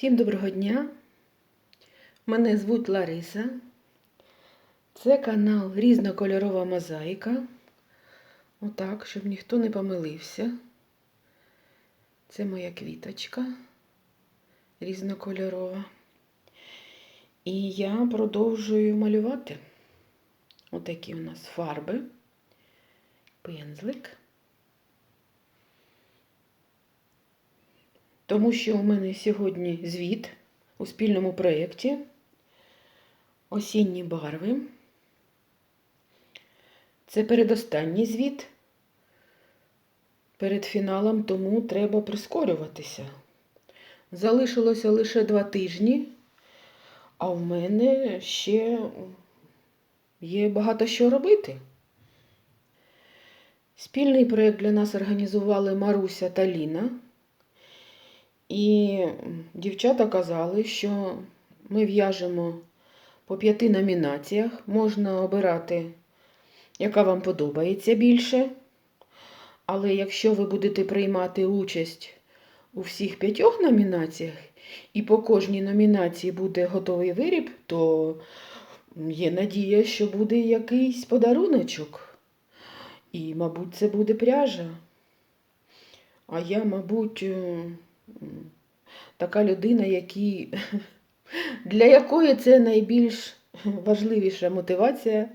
Всім доброго дня. Мене звуть Лариса. Це канал Різнокольорова мозаїка. Отак, щоб ніхто не помилився. Це моя квіточка різнокольорова. І я продовжую малювати. Отакі у нас фарби, пензлик. Тому що у мене сьогодні звіт у спільному проєкті Осінні барви. Це передостанній звіт перед фіналом, тому треба прискорюватися. Залишилося лише два тижні, а в мене ще є багато що робити. Спільний проєкт для нас організували Маруся та Ліна. І дівчата казали, що ми в'яжемо по п'яти номінаціях. Можна обирати, яка вам подобається більше. Але якщо ви будете приймати участь у всіх п'ятьох номінаціях, і по кожній номінації буде готовий виріб, то є надія, що буде якийсь подаруночок. І, мабуть, це буде пряжа. А я, мабуть, така людина, які, для якої це найбільш важливіша мотивація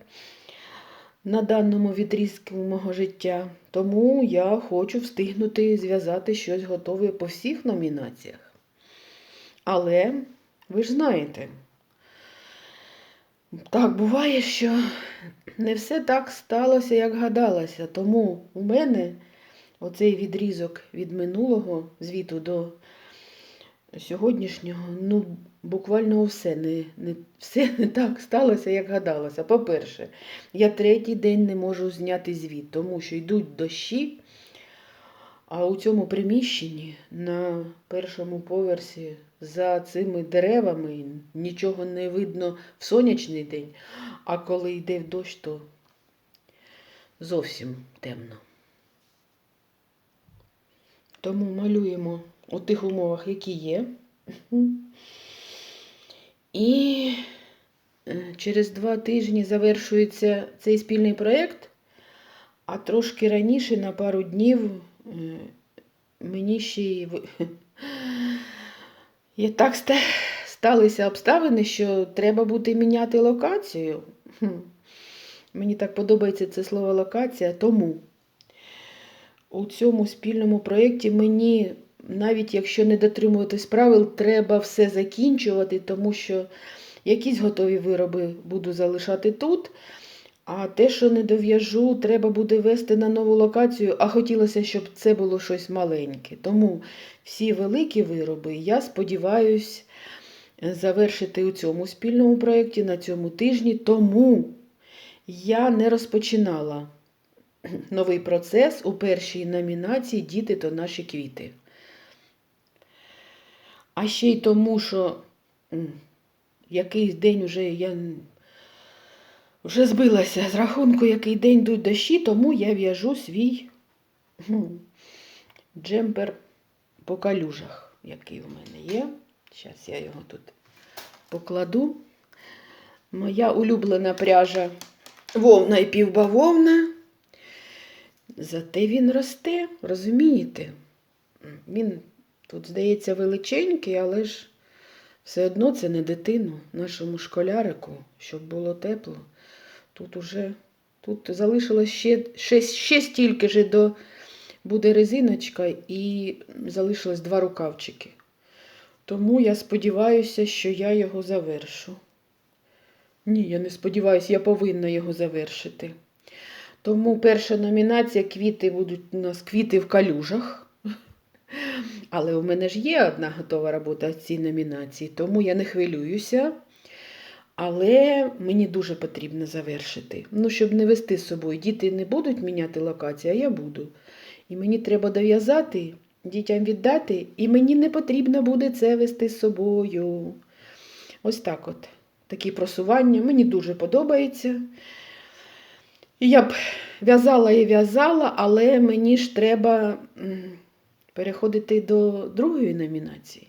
на даному відрізку мого життя. Тому я хочу встигнути зв'язати щось готове по всіх номінаціях. Але ви ж знаєте, так буває, що не все так сталося, як гадалося. Тому у мене оцей відрізок від минулого звіту до сьогоднішнього, ну, буквально все не, не, все не так сталося, як гадалося. По-перше, я третій день не можу зняти звіт, тому що йдуть дощі, а у цьому приміщенні на першому поверсі за цими деревами нічого не видно в сонячний день, а коли йде дощ, то зовсім темно. Тому малюємо у тих умовах, які є. І через два тижні завершується цей спільний проєкт, а трошки раніше, на пару днів, мені ще й і так сталися обставини, що треба буде міняти локацію. Мені так подобається це слово локація, тому у цьому спільному проєкті мені, навіть якщо не дотримуватись правил, треба все закінчувати, тому що якісь готові вироби буду залишати тут. А те, що не дов'яжу, треба буде вести на нову локацію, а хотілося, щоб це було щось маленьке. Тому всі великі вироби, я сподіваюся, завершити у цьому спільному проєкті на цьому тижні. Тому я не розпочинала новий процес у першій номінації Діти то наші квіти. А ще й тому, що якийсь день уже я вже збилася з рахунку, який день йдуть дощі, тому я в'яжу свій джемпер по калюжах, який у мене є. Зараз я його тут покладу. Моя улюблена пряжа вовна і півбавовна. Зате він росте, розумієте? Він тут, здається, величенький, але ж все одно це не дитину, нашому школярику, щоб було тепло. Тут уже тут залишилось ще ще, ще стільки ж до буде резиночка і залишилось два рукавчики. Тому я сподіваюся, що я його завершу. Ні, я не сподіваюся, я повинна його завершити. Тому перша номінація квіти будуть у нас квіти в калюжах. Але у мене ж є одна готова робота в цій номінації, тому я не хвилююся. Але мені дуже потрібно завершити. Ну, щоб не вести з собою. Діти не будуть міняти локацію, а я буду. І мені треба дов'язати, дітям віддати, і мені не потрібно буде це вести з собою. Ось так от. Такі просування. Мені дуже подобається. Я б в'язала і в'язала, але мені ж треба переходити до другої номінації.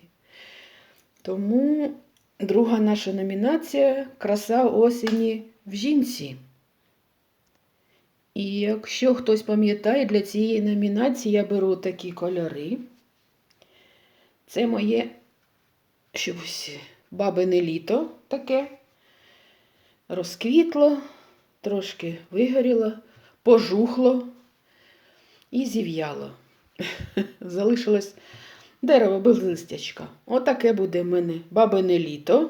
Тому друга наша номінація Краса осені в жінці. І якщо хтось пам'ятає, для цієї номінації я беру такі кольори. Це моє щось бабине літо таке. Розквітло, трошки вигоріло, пожухло і зів'яло. Залишилось дерево без листячка. Отаке буде в мене бабине літо.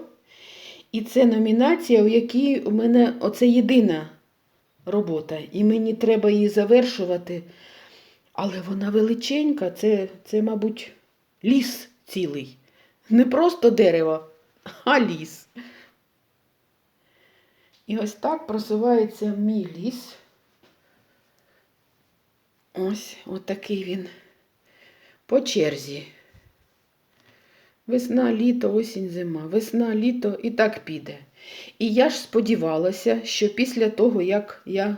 І це номінація, у якій у мене оце єдина робота. І мені треба її завершувати. Але вона величенька, це, це мабуть, ліс цілий. Не просто дерево, а ліс. І ось так просувається мій ліс. Ось отакий він по черзі. Весна, літо, осінь, зима. Весна, літо і так піде. І я ж сподівалася, що після того, як я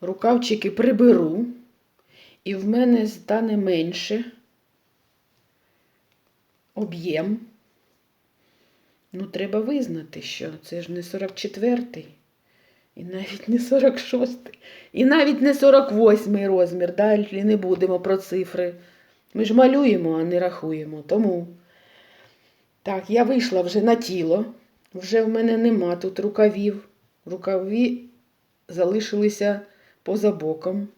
рукавчики приберу, і в мене стане менше об'єм. Ну, треба визнати, що це ж не 44-й, і навіть не 46-й, і навіть не 48-й розмір. Далі не будемо про цифри. Ми ж малюємо, а не рахуємо. Тому так, я вийшла вже на тіло. Вже в мене нема тут рукавів. Рукаві залишилися поза боком.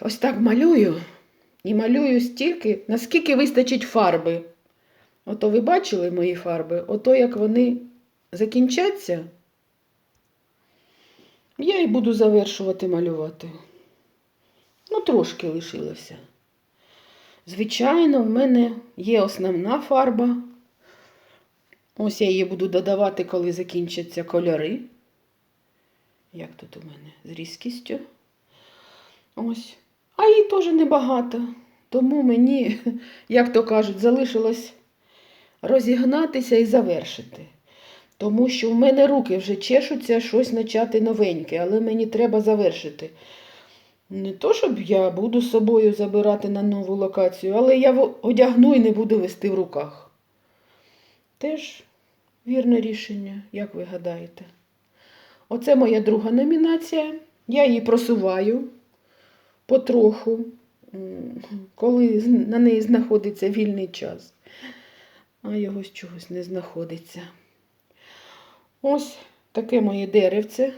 Ось так малюю. І малюю стільки, наскільки вистачить фарби. Ото ви бачили мої фарби? Ото як вони закінчаться, я і буду завершувати малювати. Ну, трошки лишилося. Звичайно, в мене є основна фарба. Ось я її буду додавати, коли закінчаться кольори. Як тут у мене? З різкістю. Ось. А її теж небагато. Тому мені, як то кажуть, залишилось розігнатися і завершити. Тому що в мене руки вже чешуться щось почати новеньке, але мені треба завершити. Не то, щоб я буду з собою забирати на нову локацію, але я одягну і не буду вести в руках. Теж вірне рішення, як ви гадаєте. Оце моя друга номінація. Я її просуваю потроху, коли на неї знаходиться вільний час, а його з чогось не знаходиться. Ось таке моє деревце.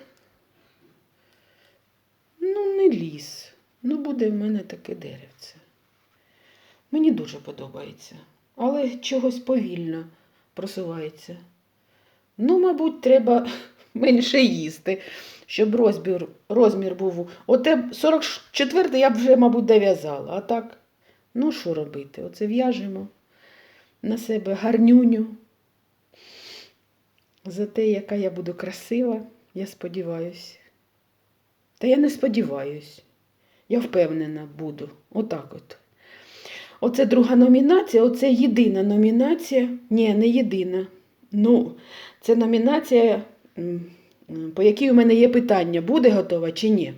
Ну, не ліс. Ну, буде в мене таке деревце. Мені дуже подобається, але чогось повільно просувається. Ну, мабуть, треба менше їсти, щоб розмір, розмір був. Оте 44 я б вже, мабуть, дов'язала. А так, ну що робити? Оце в'яжемо на себе гарнюню. За те, яка я буду красива, я сподіваюся. Та я не сподіваюсь. Я впевнена буду. Отак от. Оце друга номінація, оце єдина номінація. Ні, не єдина. Ну, це номінація, по якій у мене є питання, буде готова чи ні.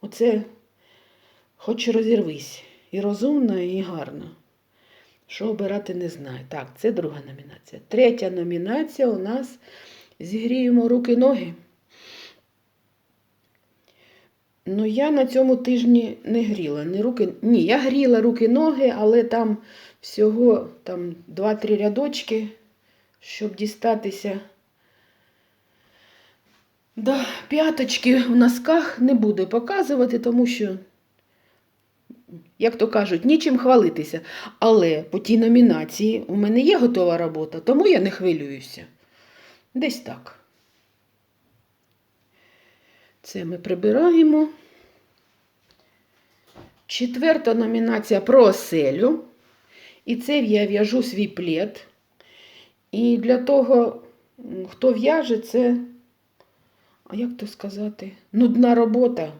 Оце хоч розірвись. І розумно, і гарно. Що обирати не знаю. Так, це друга номінація. Третя номінація у нас зігріємо руки-ноги. Ну, я на цьому тижні не гріла. Не руки... Ні, я гріла руки-ноги, але там всього там 2-3 рядочки, щоб дістатися. до п'яточки в носках не буду показувати, тому що, як то кажуть, нічим хвалитися. Але по тій номінації у мене є готова робота, тому я не хвилююся. Десь так. Це ми прибираємо. Четверта номінація про оселю. І це я в'яжу свій плед. І для того, хто в'яже, це, а як то сказати, нудна робота.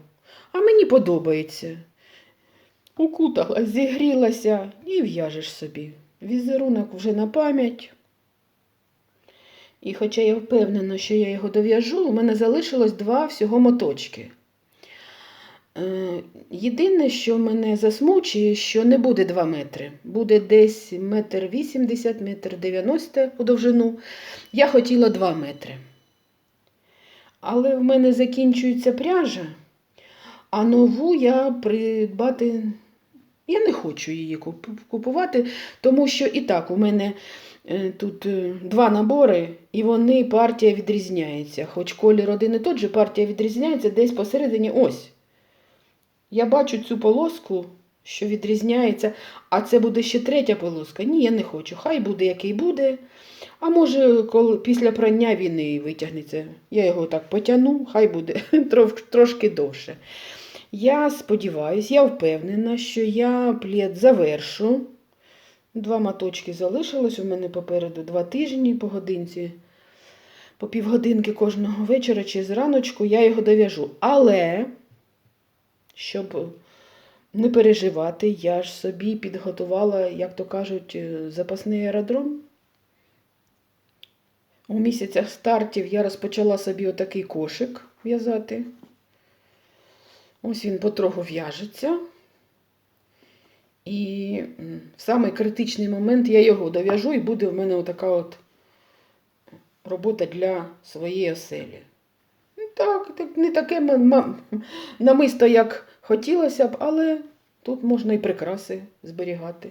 А мені подобається. Укуталась, зігрілася і в'яжеш собі. Візерунок вже на пам'ять. І хоча я впевнена, що я його дов'яжу, у мене залишилось два всього моточки. Е, Єдине, що мене засмучує, що не буде 2 метри. Буде десь метр 80, метр 90 у довжину. Я хотіла 2 метри. Але в мене закінчується пряжа, а нову я придбати. Я не хочу її купувати, тому що і так у мене е, тут е, два набори, і вони партія відрізняється. Хоч колір один і тот же, партія відрізняється десь посередині. Ось. Я бачу цю полоску, що відрізняється, а це буде ще третя полоска. Ні, я не хочу. Хай буде, який буде. А може, коли після прання він і витягнеться. Я його так потягну, хай буде трошки довше. Я сподіваюся, я впевнена, що я плід завершу. Два маточки залишилось у мене попереду два тижні по годинці. По півгодинки кожного вечора чи зраночку я його дов'яжу. Але, щоб не переживати, я ж собі підготувала, як то кажуть, запасний аеродром. У місяцях стартів я розпочала собі отакий кошик в'язати. Ось він потроху в'яжеться. І в самий критичний момент я його дов'яжу, і буде в мене отака от робота для своєї оселі. Ну, Так, не таке намисто, як хотілося б, але тут можна і прикраси зберігати.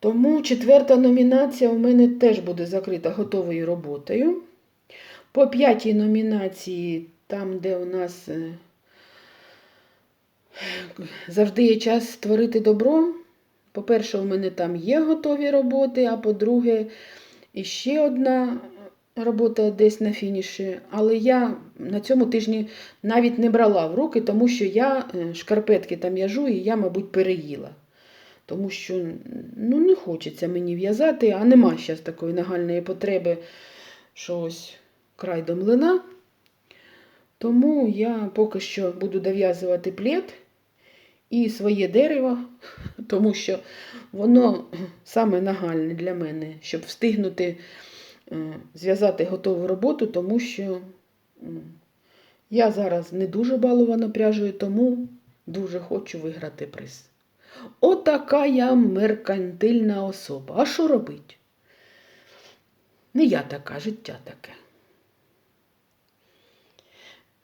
Тому четверта номінація у мене теж буде закрита готовою роботою. По п'ятій номінації, там, де у нас е, завжди є час створити добро. По-перше, у мене там є готові роботи, а по-друге, іще одна робота десь на фініші. Але я на цьому тижні навіть не брала в руки, тому що я е, шкарпетки там в'яжу і я, мабуть, переїла. Тому що ну, не хочеться мені в'язати, а нема зараз такої нагальної потреби, що ось край до млина. Тому я поки що буду дов'язувати плед і своє дерево, тому що воно саме нагальне для мене, щоб встигнути е, зв'язати готову роботу, тому що я зараз не дуже балована пряжею, тому дуже хочу виграти приз. Отака я меркантильна особа. А що робить? Не я така, життя таке.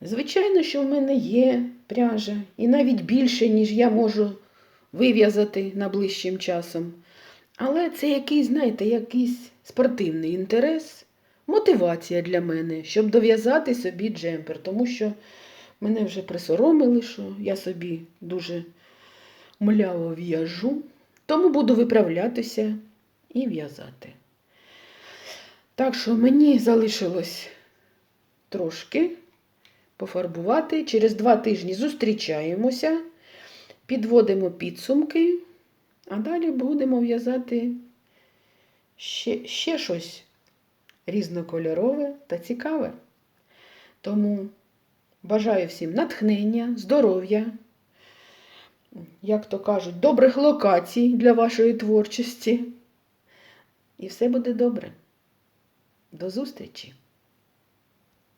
Звичайно, що в мене є пряжа, і навіть більше, ніж я можу вив'язати найближчим часом. Але це якийсь, знаєте, якийсь спортивний інтерес, мотивація для мене, щоб дов'язати собі джемпер, тому що мене вже присоромили, що я собі дуже мляво в'яжу, тому буду виправлятися і в'язати. Так що мені залишилось трошки пофарбувати. Через два тижні зустрічаємося, підводимо підсумки, а далі будемо в'язати ще, ще щось різнокольорове та цікаве. Тому бажаю всім натхнення, здоров'я, як то кажуть, добрих локацій для вашої творчості. І все буде добре. До зустрічі!